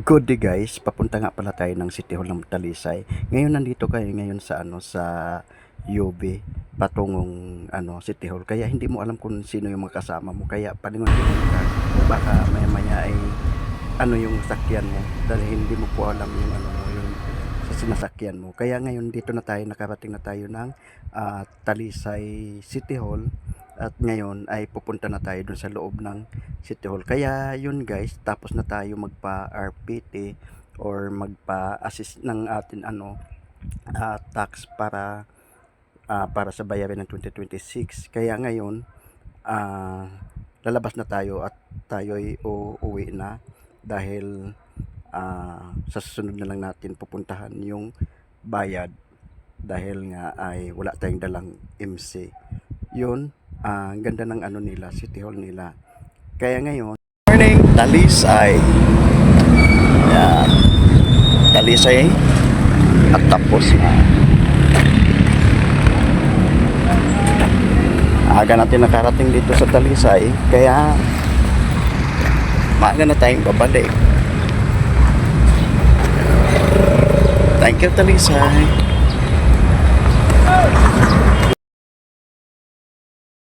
Good day guys, papunta nga pala tayo ng City Hall ng Talisay. Ngayon nandito kayo ngayon sa ano sa UB patungong ano City Hall. Kaya hindi mo alam kung sino yung mga kasama mo. Kaya palingon ka. Baka maya maya ay ano yung sakyan mo dahil hindi mo po alam yung ano mo yung sa sinasakyan mo. Kaya ngayon dito na tayo nakarating na tayo ng ah, Talisay City Hall at ngayon ay pupunta na tayo dun sa loob ng City Hall. Kaya yun guys, tapos na tayo magpa RPT or magpa-assist ng atin ano ah, tax para ah, para sa bayarin ng 2026. Kaya ngayon ah, lalabas na tayo at tayo ay uuwi na dahil ah, sa susunod na lang natin pupuntahan yung bayad dahil nga ay wala tayong dalang MC. Yun, ah, ang ganda ng ano nila, City Hall nila. Kaya ngayon, morning, Talisay. Yan. Talisay. At tapos na. Aga natin nakarating dito sa Talisay. Kaya, maaga na tayong babalik. Thank you, Talisay.